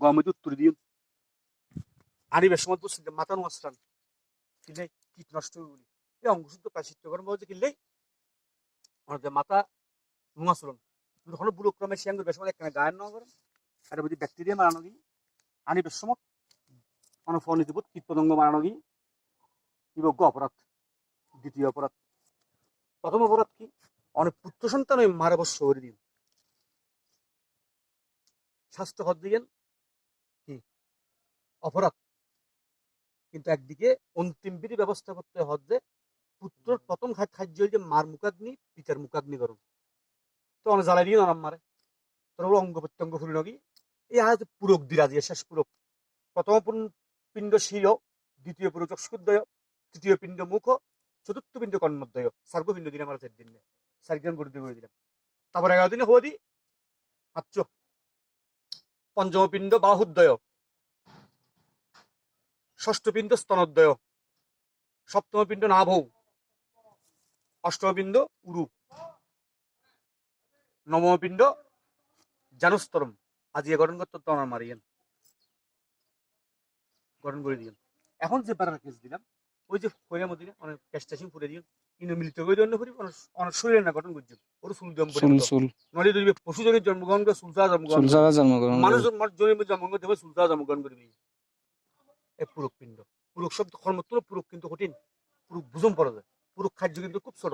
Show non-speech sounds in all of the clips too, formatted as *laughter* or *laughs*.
গমে উত্তর দিন আনি বেশ সময় বুঝছেন মাথা নস্তান কিনলে কীট নষ্ট হয়ে বলি এই অঙ্গ শুদ্ধ প্রাচিত্য গরম বলছে কিনলেই আমাদের মাথা নুয়া চলন যখন বুড়োক্রমে শিয়াঙ্গুর বেশ সময় একখানে গায়ের করেন আর বুঝি ব্যাকটেরিয়া মারানো গিয়ে আনি বেশ সময় অনুফলনিতিবোধ কীট পতঙ্গ মারানো গিয়ে বিভজ্ঞ অপরাধ দ্বিতীয় অপরাধ প্রথম অপরাধ কি অনেক পুত্র সন্তান ওই মারা বৎস করে দিন স্বাস্থ্য হদ দিয়েন অপরাধ। কিন্তু একদিকে অন্তিম বিধি ব্যবস্থা করতে যে পুত্রর প্রথম খাদ্য যে মার মুখাগ্নি, পিতার মুখাগ্নি করুন তো অনেক জ্বালাই দিয়ে নাম মারে তোর হলো অঙ্গ প্রত্যঙ্গ ফুলি নগি এই আজ পুরক দিরাজি শেষ পুরক। প্রথম পিণ্ড শির দ্বিতীয় পুরো চক্ষুদ্দয় তৃতীয় পিণ্ড মুখ, চতুর্থ পিণ্ড কর্ণোদ্দয় সর্বপিণ্ড দিন আমার চার দিন চারজন গুরুদেব করে দিলাম। তারপর এগারো দিনে হদি আচ্ছ পঞ্চম পিণ্ড বাহুদ্দয় ষষ্ঠ পিণ্ড স্তনোদ্দয় সপ্তম পিণ্ড নাভৌ। অষ্টম পিণ্ড উরু। নবম পিণ্ড জানুস্তরম। আজি এ গঠন করতে তোমার মারিয়েন। গঠন করে দিয়েন। এখন যে বারার কেস দিলাম ওই যে হইয়া মধ্যে অনেক ক্যাশ টাশিং ফুরে দিন ইনো মিলিত করে জন্য করি অনেক শরীরে না গঠন করছেন ওর সুল চুল নলে যদি পশু জনের জন্মগ্রহণ করে সুলতা জন্মগ্রহণ জন্মগ্রহণ মানুষ করে। জন- জনের জন্মগ্রহণ দেবে জন্মগ্রহণ করবে এ পুরুষ পিণ্ড। পুরুষ শব্দ কর্মত্র পুরুষ কিন্তু কঠিন। পুরুষ বুঝন পড়া যায়। পুরুষ খাদ্য কিন্তু খুব ছোট।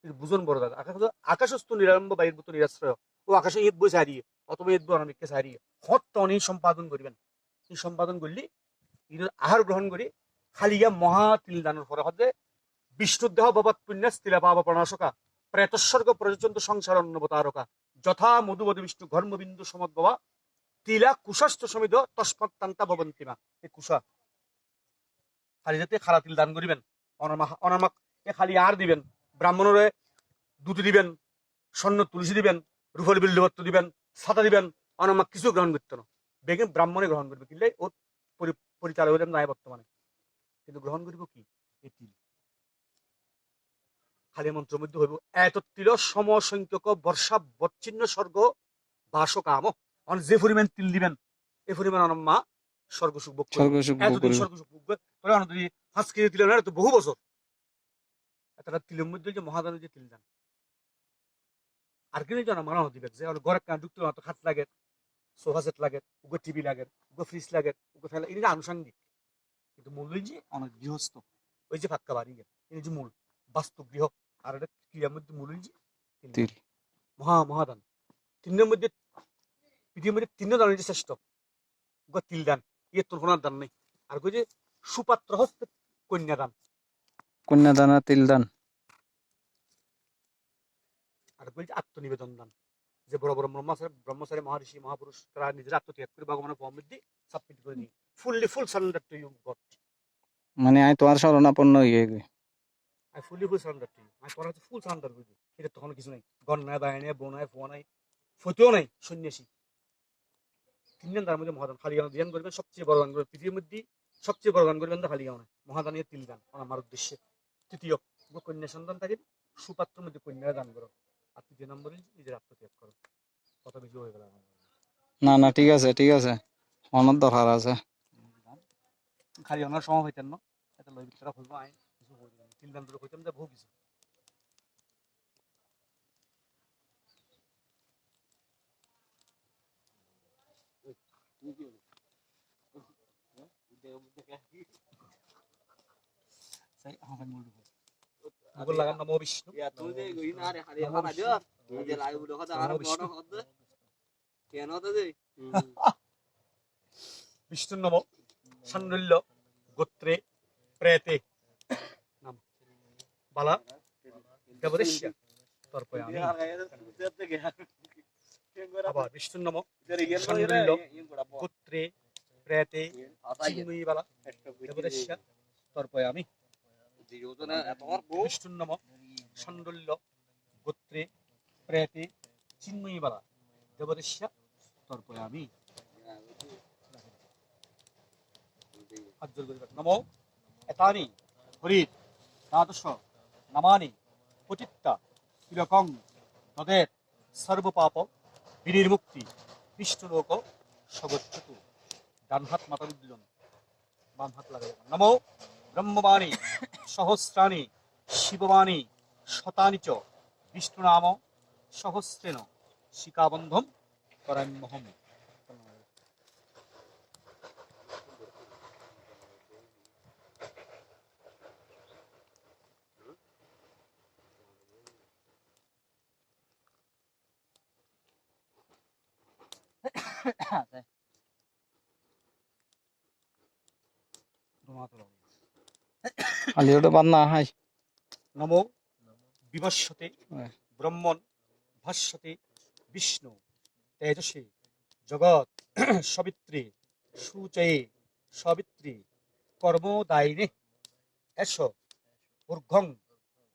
কিন্তু বুঝন বড় যায়। আকাশ আকাশস্থ নিরালম্ব বাইর মতো নিরাশ্রয়। ও আকাশে ঈদ বই সারিয়ে অথবা ঈদ বই অনামিককে সারিয়ে হত অনেক সম্পাদন করিবেন। এই সম্পাদন করলি আহার গ্রহণ করি খালিয়া মহা তিল দানের পরে হতে বিষ্ণুদেহ বাবাত পুণ্যাস তিলা পাবা প্রণাশকা। প্রেতস্বর্গ পর্যন্ত সংসার অন্নবতারকা যথা মধুবধ বিষ্ণু ঘর্মবিন্দু সমদ বাবা তিলা কুশাস্ত সমিত তস্মৎ তান্তা ভবন্তিমা এই কুশা খালি যাতে খারা তিল দান করিবেন। অনামা অনামাক এ খালি আর দিবেন। ব্রাহ্মণরে দুটি দিবেন স্বর্ণ তুলসী দিবেন রুফল বিল্লবত্ত দিবেন ছাতা দিবেন অনামাক কিছু গ্রহণ করতে না। বেগে ব্রাহ্মণে গ্রহণ করবে। কিনলে ও পরিচালক হইলেন নাই বর্তমানে। কিন্তু গ্রহণ করিব কি? এই তিল খালি মন্ত্র মধ্যে হইব এত তিল সমসংখ্যক বর্ষা বচ্ছিন্ন স্বর্গ বাস কাম যে পরিমাণ তিল দিবেন এই পরিমাণ অনম্মা স্বর্গ সুখ ভোগ করবে। স্বর্গ সুখ ভোগ তোরা অনেক পাঁচ কেজি তিল না তো বহু বছর। একটা তিলের মধ্যে যে যে তিল দান আর জানা মানা দিবে যে ঘরে কান ঢুকতে খাট লাগে সোফা সেট লাগে উগো টিভি লাগে উগো ফ্রিজ লাগে উগো ফেলা এটা আনুষঙ্গিক। কিন্তু মূল যে অনেক গৃহস্থ। ওই যে ফাক্কা বাড়ি এই যে মূল। বাস্তব গৃহ। আর এটা ক্রিয়ার মধ্যে মূল যে তিল। মহা মহাদান। তিনের মধ্যে পৃথিবীর মধ্যে তিন দান শ্রেষ্ঠ। উগো তিল দান। ইয়ে তোর দান নেই। আর কই যে সুপাত্র হস্তে কন্যাদান। কন্যাদান আর তিল দান আর বলছে আত্মনিবেদন দান যে বড় বড় ব্রহ্মচারী ব্রহ্মচারী মহর্ষি মহাপুরুষ তারা নিজের আত্মত্যাগ করে ভগবানের ফর্মে সাবমিট করে দিই fully full surrender to you God মানে আই তোমার শরণাপন্ন হয়ে গে I fully full surrender to you I তোমার হচ্ছে ফুল সারেন্ডার করে দিই এটা তখন কিছু নেই। গণ নাই দায় নাই বো নাই ফো নাই ফতেও নাই সন্ন্যাসী। তিনজন তার মধ্যে মহাদান। খালি ধ্যান করবেন সবচেয়ে বড় পৃথিবীর মধ্যে সবচেয়ে বড় গান করবেন তো খালি গান মহাদানের তিল গান আমার উদ্দেশ্যে। তৃতীয় কন্যা সন্তান থাকে সুপাত্রের মধ্যে কন্যা গান করো। আর তৃতীয় নম্বরে নিজের আত্মত্যাগ করো। কত বেশি হয়ে গেল না না ঠিক আছে ঠিক আছে। অনেক দরকার আছে। খালি আমার সময় হইতেন না। এটা লই ভিতরে হইব আই কিছু করে দিলাম তিন দাম ধরে কইতাম যে বহু কিছু। Saya akan তো দে বিষ্ণু নম সান্ডল্য গোত্রে প্রেতে নাম বালা দেবদেশ্য তারপরে আমি আবার বিষ্ণু নম গোত্রে প্রেতে চিন্ময়ী বালা দেবদেশ্য তারপরে আমি। গোত্রে প্রেতে চিন্ময়ী বালা তারপরে আমি। নমো এতানি হরি দ্বাদশ নামানি পতিত্তা তিলকং তদের সর্বপাপ বিনির্মুক্তি বিষ্ণুলোক সগচ্ছতু। ডান হাত মাথার উদ্যোজন বাম হাত লাগাই নমো, ব্রহ্মবাণী, সহস্রাণী, শিববাণী শতানি চ বিষ্ণু নাম সহস্রেণ, শিকাবন্ধম করাম্যহম খালি *coughs* ওটা বাদ না হাই। নমো বিভস্যতে হ্যাঁ। ব্রহ্মণ ভাস্যতে বিষ্ণু তেজসে জগৎ সবিত্রী সুচয়ে সবিত্রী কর্মদায়িনে এস ঊর্ধ্বং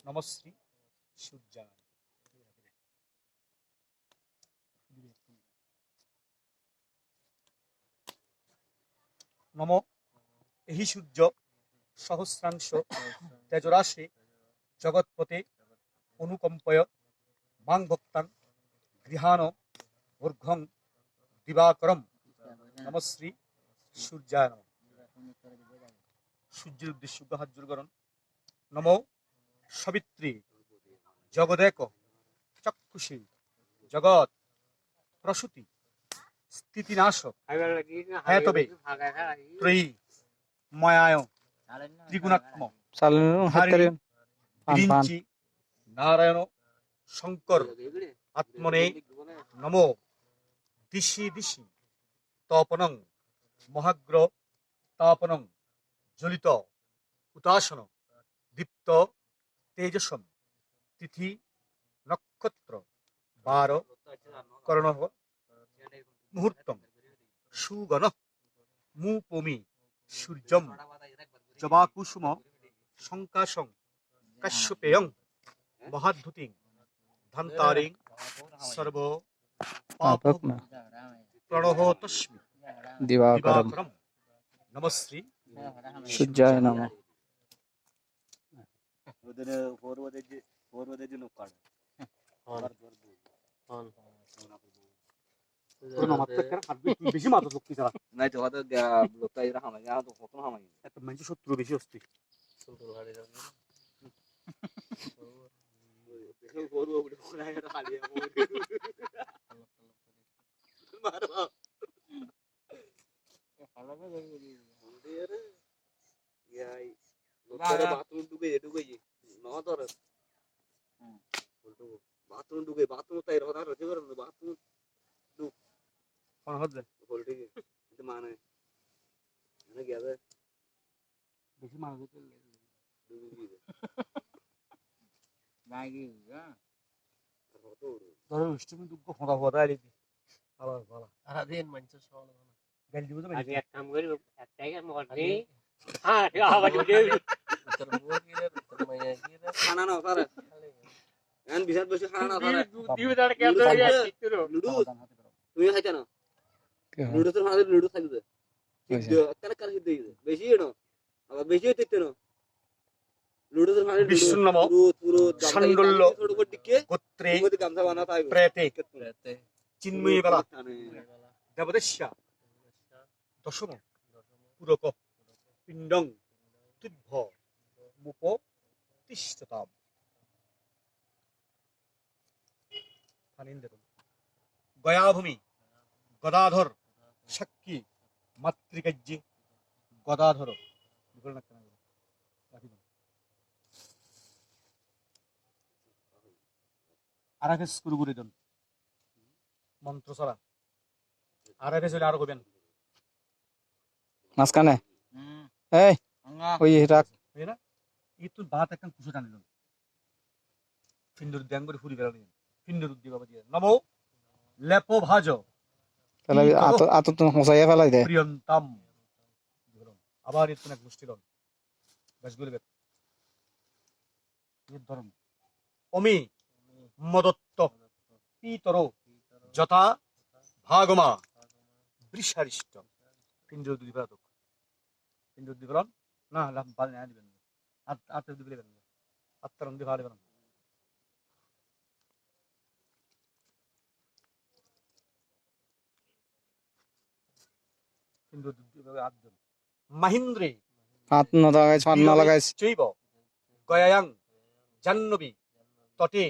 নমশ্রী সূর্যায়। নম এই সূর্য সহস্রাংশ তেজরাশি জগৎপতে অনুকম্পয় মাং ভক্তাং গৃহাণ ঊর্ধ্বং দিবাকরম। নমশ্রী সূর্যায় নম। সূর্যের উদ্দেশ্যে জোর নম সবিত্রী জগদেক চক্ষুষী জগৎ প্রসূতি স্থিতিনাশ হ্যাঁ তবে ত্রয়ী। ময়ায় ত্রিগুণাত্ম চালেন হাত করি পান পান বিরিঞ্চি নারায়ণ শঙ্কর আত্মনে নমো দিশি দিশি তপনং মহাগ্র তাপনং জ্বলিত উদাসন দীপ্ত তেজসম তিথি নক্ষত্র বার করণ মুহূর্তম সুগণ মুপমি সূর্যম জবাকুসুম শঙ্কাশং কাশ্যপেয়ং মহাদ্ভুতিং ধন্তারিং সর্ব পাপক না প্রণহ তস্মি দিবাকরম। নমশ্রী সূর্যায় নম। বেশি মাত্র শক্তি ছাড়া নাই তো হয়তো লোকটা এরা হামাই না তো কত হামাই এত মানুষ শত্রু বেশি লোকটা বাথরুম ঢুকে ঢুকে ন তোর বাথরুম ঢুকে বাথরুম তাই রহা রতে করে বাথরুম কোন হচ্ছে বলতে কি মানে মানে গেছে বেশি মানুষ ঢুকে গিয়ে কত ধরো ইষ্টমি দুঃখ ফোঁড়া ফোঁড়া আলি দি আবার বলা সারাদিন মানুষের সমান গাল দিব তো আমি এক কাম করি একটাই মরনি হ্যাঁ আবার উত্তর মুরগির উত্তর মাইয়া গিরে খানা না তারা এন বিশাল বসে খানা না তারা দিবে তার কেন লুডু তুমি খাইতে না লুডু তো আমাদের লুডু থাকবে। কার কার কি দিয়ে বেশি না আবার বেশি হইতে না লুডু তো আমাদের বিষ্ণু নম পুরো পুরো ষাণ্ডল্য। ছোট করে টিকে গোত্রে মধ্যে গামছা বানা তাই প্রেতে। রাতে চিন্ময়ী বেলা। টানে। দেবদেশ্যা। দশম। পিণ্ডং। তুভ্য। মুপ তিষ্ঠতাম ফানিন দেখুন গয়াভূমি। গদাধর। সাক্ষী মাতৃকাজ্যে গদাধর। আরাফেস শুরু করে দেন। মন্ত্র ছাড়া। আরাফেস হলে আরও করবেন। মাঝখানে। এই ওই রাখ। এই তোর বাত একটা কুশো টানে দেন। ফিন্ডুর দ্যাং করে ফুরি বেড়ানো নমো লেপো ভাজ। তাহলে আত আত তো হসাইয়া ফেলাই দে। প্রিয়ন্তাম আবার এর এক গোষ্ঠী দল বেত এর ধরন। অমি মদত্ত পিতর যথা ভাগমা বৃষারিষ্ট। না লাভ বাল না দিবেন আত্মার কিন্তু মাহিন্দ্রে। চৈব গয়ায়াং। জাহ্নবী। তটে।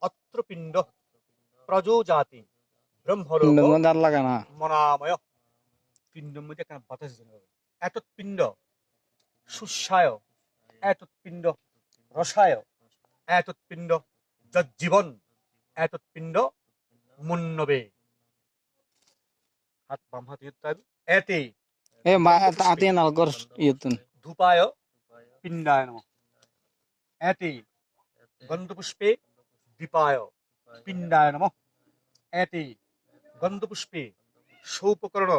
অত্র পিণ্ড প্রজোজাতি। ব্রহ্মলোক। পিণ্ড না। মনাময়। পিণ্ডের মধ্যে একটা বাতাস এত পিণ্ড সুস্বায়। এত পিণ্ড রসায়। এত পিণ্ড জীবন এত পিণ্ড মুন্নবে। হাত বাম হাত তাই এতে এ মা ইয়তুন ধূপায় পিণ্ডায় নম এতে গন্ধপুষ্পে দীপায় পিণ্ডায় নম এতে গন্ধপুষ্পে সৌপকরণ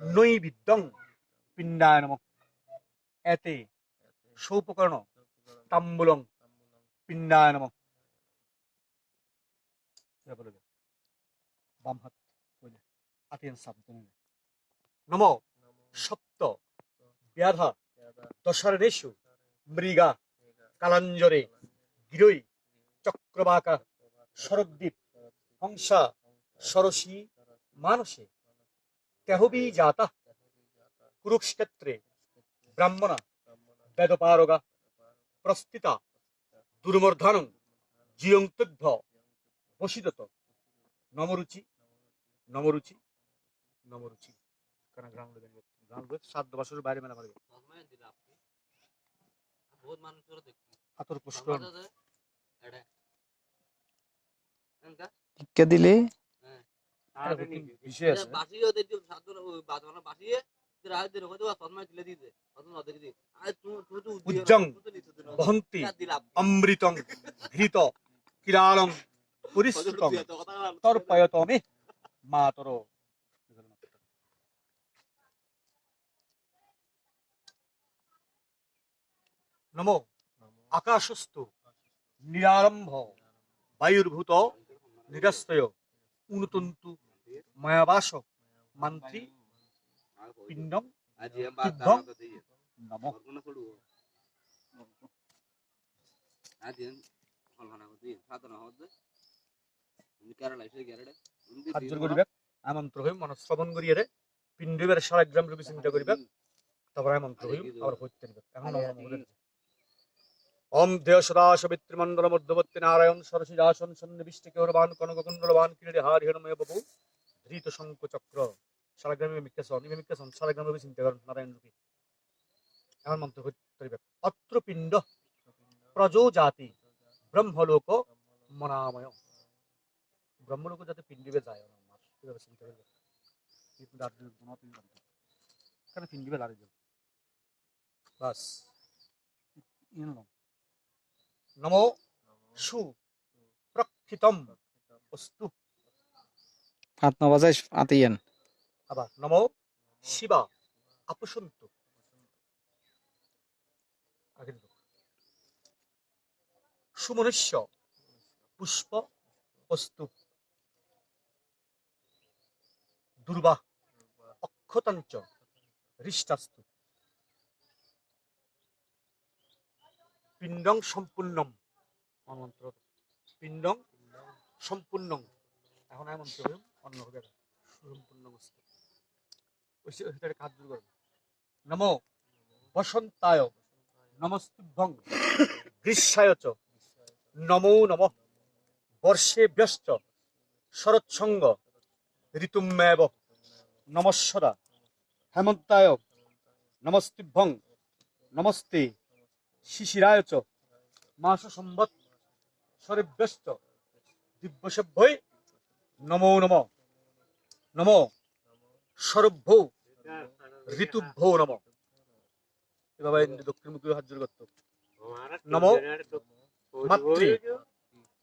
নৈবিদ্যং পিণ্ডায় নম এতে সৌপকরণ তাম্বুলং পিণ্ডায় নম বাম হাত আতেন সাবধানে নম। সপ্ত। ব্যাধা। দশরণেশু মৃগা। কালাঞ্জরে। গিরৈ। চক্রবাকা। শরদ্বীপ হংসা। সরসী। মানসে। কেহবী জাতা। কুরুক্ষেত্রে। ব্রাহ্মণা। বেদপারগা। প্রস্থিতা। দুর্মর্ধানং। জিয়ন্তুভ্য বসিদত নমরুচি। নমরুচি। নমরুচি। কারণ লোক গ্রাম লোক সাত বছরের বাইরে মেলা দেখি আতর পুষ্করণ এটা এনকা কে? দিলে? বিষয় আছে। বাসিও বাসিয়ে দিন ফরমাইন দিলে দিতে তো উজ্জং বহন্তি অমৃতং ঘৃত কিরালং *laughs* তর্পয়তমে মাতর। নমো আকাশস্থ নিরারম্ভ বায়ুর্ভূত নিরাস্তয় উনতন্তু মায়াবাস মন্ত্রী পিণ্ডম নম আমন্ত্র হই মনশ্রবণ করিয়ে রে পিণ্ডের সারাগ্রাম রূপে চিন্তা করিবে তারপর আমন্ত্র হই আবার হইতে এখন ওম দেহ সদা সবিত্রমণ্ডল মধ্যবর্তী নারায়ণ সরসী আসন সন্নিবিষ্ট কেহরবান কনককুণ্ডলবান কিরীটে হার হিরণময় বাবু। ধৃত শঙ্খ চক্র সারাগ্রামে মিক্কেশন ইমে মিক্কেশন সারাগ্রাম রূপে চিন্তা করেন নারায়ণ রূপী। এমন মন্ত্র করিবে প্রজো জাতি ব্রহ্মলোক, মনাময়। ব্রহ্মলোক যাতে পিণ্ডিবে যায় এভাবে চিন্তা করবে। কেন পিণ্ডিবে বাস। ইয়ে নম সু প্রক্ষিতম অস্তু পাত নবাজাইছ আতিয়ান আবার নমো শিবা আপসন্ত সুমনুষ্য পুষ্প অস্তু দুর্বা অক্ষতাঞ্চ হৃষ্টাস্তু পিণ্ডং সম্পূর্ণম। মন্ত্র? পিণ্ডং সম্পূর্ণং। এখন এমন মন্ত্র অন্য হবে সম্পূর্ণ বস্তু। ওই কাজ দূর করবে নমো বসন্তায় চ। নমো নম। বর্ষে ব্যস্ত শরৎসঙ্গ ঋতুমেব নমস্বরা হেমন্তায় নমস্তুভ্যং। নমস্তে। শিশিরায় চ মাস সম্বত সরিব্যস্ত। দিব্যসভ্যই নমো নম। নমো। সরভ্য ঋতুভ্যো নম। এভাবে দক্ষিণ মুখী হাত জোর করতো। নমো। মাতৃ।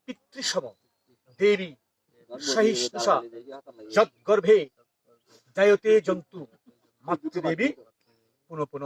পিতৃসম। দেবী। সহিষ্ণুষা। যদ্গর্ভে জায়তে জন্তু। মাতৃদেবী। পুনঃ পুনঃ।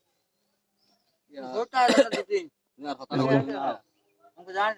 তুমি আর